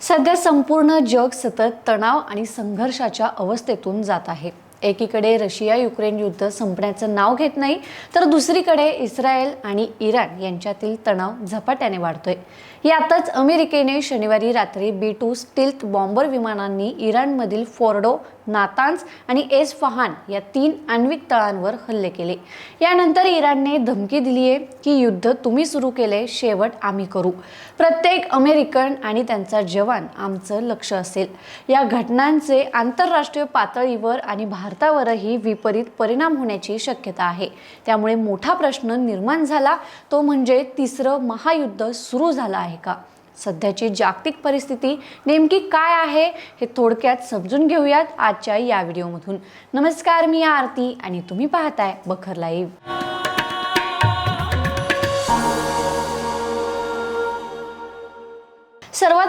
सध्या संपूर्ण जग सतत तणाव आणि संघर्षाच्या अवस्थेतून जात आहे. एकीकडे रशिया युक्रेन युद्ध संपण्याचं नाव घेत नाही तर दुसरीकडे इस्रायल आणि इराण यांच्यातील तणाव झपाट्याने वाढतोय. यातच अमेरिकेने शनिवारी रात्री बी टू स्टिल्थ बॉम्बर विमानांनी इराणमधील फोर्डो नातान्स आणि एस फहान या तीन आण्विक तळांवर हल्ले केले. यानंतर इराणने धमकी दिली आहे की युद्ध तुम्ही सुरू केले शेवट आम्ही करू. प्रत्येक अमेरिकन आणि त्यांचा जवान आमचं लक्ष असेल. या घटनांचे आंतरराष्ट्रीय पातळीवर आणि भारतावरही विपरीत परिणाम होण्याची शक्यता आहे. त्यामुळे मोठा प्रश्न निर्माण झाला तो म्हणजे तिसरं महायुद्ध सुरू झालं आहे का? सध्याची जागतिक परिस्थिती नेमकी काय आहे हे थोडक्यात समजून घेऊयात आजच्या या व्हिडिओमधून. नमस्कार मी आरती आणि तुम्ही पाहताय बखर लाईव्ह.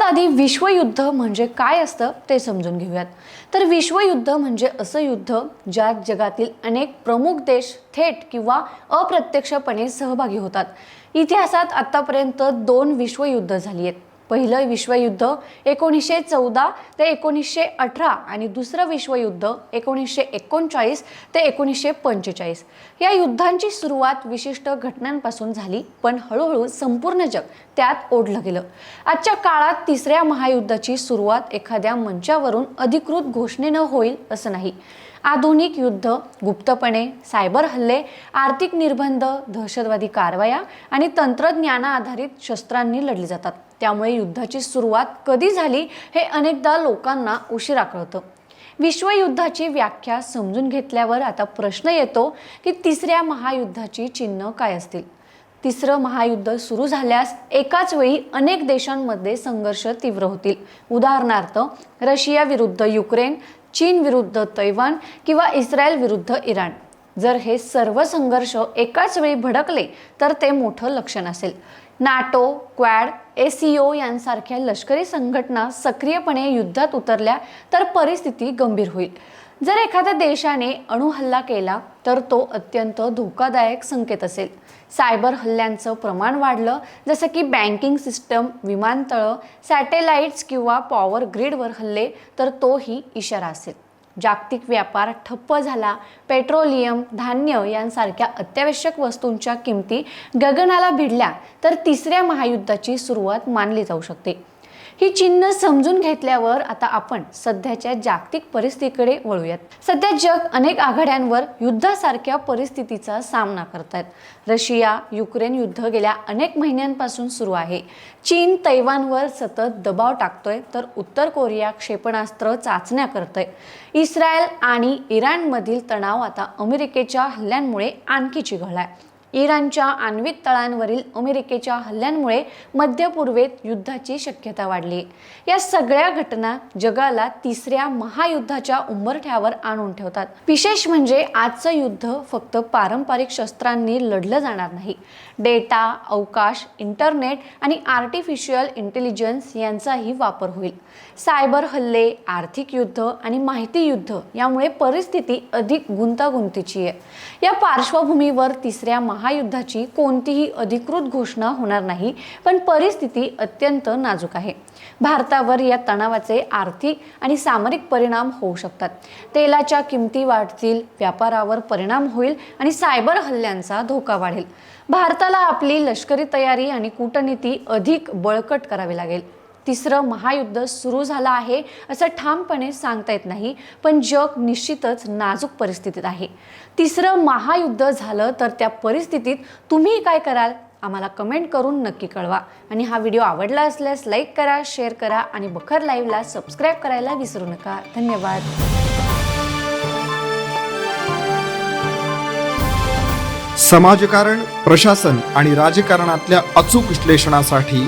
आधी विश्वयुद्ध म्हणजे काय असतं ते समजून घेऊयात. तर विश्वयुद्ध म्हणजे असं युद्ध ज्यात जगातील अनेक प्रमुख देश थेट किंवा अप्रत्यक्षपणे सहभागी होतात. इतिहासात आतापर्यंत दोन विश्वयुद्ध झाली आहेत. पहिलं विश्वयुद्ध एकोणीसशे चौदा ते एकोणीसशे अठरा आणि दुसरं विश्वयुद्ध एकोणीसशे एकोणचाळीस ते एकोणीसशे पंचेचाळीस. या युद्धांची सुरुवात विशिष्ट घटनांपासून झाली पण हळूहळू संपूर्ण जग त्यात ओढलं गेलं. आजच्या काळात तिसऱ्या महायुद्धाची सुरुवात एखाद्या मंचावरून अधिकृत घोषणेनं होईल असं नाही. आधुनिक युद्ध गुप्तपणे सायबर हल्ले आर्थिक निर्बंध दहशतवादी कारवाया आणि तंत्रज्ञाना आधारित शस्त्रांनी लढली जातात. त्यामुळे युद्धाची सुरुवात कधी झाली हे अनेकदा लोकांना उशिरा कळतं. विश्वयुद्धाची व्याख्या समजून घेतल्यावर आता प्रश्न येतो की तिसऱ्या महायुद्धाची चिन्ह काय असतील? तिसरं महायुद्ध सुरू झाल्यास एकाच वेळी अनेक देशांमध्ये संघर्ष तीव्र होतील. उदाहरणार्थ रशिया विरुद्ध युक्रेन चीन विरुद्ध तैवान किंवा इस्रायल विरुद्ध इराण. जर हे सर्व संघर्ष एकाच वेळी भडकले तर ते मोठं लक्षण असेल. नाटो क्वॅड एसीओ यांसारख्या लष्करी संघटना सक्रियपणे युद्धात उतरल्या तर परिस्थिती गंभीर होईल. जर एखाद्या देशाने अणुहल्ला केला तर तो अत्यंत धोकादायक संकेत असेल. सायबर हल्ल्यांचं प्रमाण वाढलं जसं की बँकिंग सिस्टम विमानतळं सॅटेलाइट्स किंवा पॉवर ग्रीडवर हल्ले तर तोही इशारा असेल. जागतिक व्यापार ठप्प झाला. पेट्रोलियम धान्य यांसारख्या अत्यावश्यक वस्तूंच्या किमती गगनाला भिडल्या तर तिसऱ्या महायुद्धाची सुरुवात मानली जाऊ शकते. ही चिन्ह समजून घेतल्यावर आता आपण सध्याच्या जागतिक परिस्थितीकडे वळूयात. सध्या जग अनेक आघाड्यांवर युद्धासारख्या परिस्थितीचा सामना करत आहेत रशिया युक्रेन युद्ध गेल्या अनेक महिन्यांपासून सुरू आहे. चीन तैवानवर सतत दबाव टाकतोय तर उत्तर कोरिया क्षेपणास्त्र चाचण्या करतोय. इस्रायल आणि इराणमधील तणाव आता अमेरिकेच्या हल्ल्यांमुळे आणखी चिघळलाय. इराणच्या आण्विक तळांवरील अमेरिकेच्या हल्ल्यांमुळे मध्य पूर्वेत युद्धाची शक्यता वाढली. या सगळ्या घटना जगाला तिसऱ्या महायुद्धाच्या उंबरठ्यावर आणून ठेवतात. विशेष म्हणजे आजचं युद्ध फक्त पारंपरिक शस्त्रांनी लढलं जाणार नाही. डेटा अवकाश इंटरनेट आणि आर्टिफिशियल इंटेलिजन्स यांचाही वापर होईल. सायबर हल्ले आर्थिक युद्ध आणि माहिती युद्ध यामुळे परिस्थिती अधिक गुंतागुंतीची आहे. या पार्श्वभूमीवर तिसऱ्या महायुद्धाची कोणतीही अधिकृत घोषणा होणार नाही पण परिस्थिती अत्यंत नाजूक आहे. भारतावर या तणावाचे आर्थिक आणि सामरिक परिणाम होऊ शकतात. तेलाच्या किमती वाढतील व्यापारावर परिणाम होईल आणि सायबर हल्ल्यांचा धोका वाढेल. भारताला आपली लष्करी तयारी आणि कूटनीती अधिक बळकट करावी लागेल. तिसरं महायुद्ध सुरू झालं आहे असं ठामपणे सांगता येत नाही पण जग निश्चितच नाजूक परिस्थितीत आहे. तिसरं महायुद्ध झालं तर त्या परिस्थितीत तुम्ही काय कराल? आम्हाला कमेंट करून नक्की कळवा. आणि हा व्हिडिओ आवडला असल्यास लाईक करा शेअर करा आणि बखर लाईव्हला सबस्क्राईब करायला विसरू नका. धन्यवाद. समाजकारण प्रशासन आणि राजकारणातल्या अचूक विश्लेषणासाठी